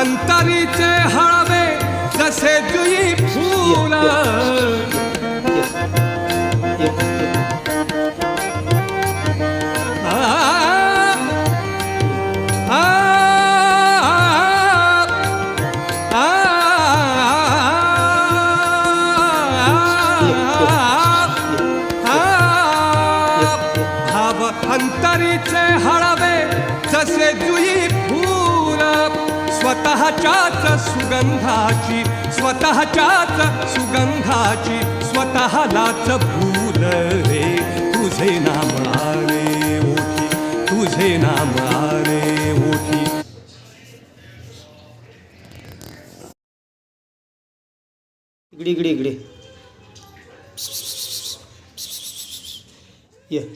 अंतरीचे हळवे जसे जुई फूल भाव अंतरीचे हळवे स्वतःच्याच सुगंधाची स्वतःच्याच सुगंधाची स्वतःलाच भूल रे. तुझे नाम आरे ओठी तुझे नाम आरे ओठी इकडे इकडे इकडे. ये.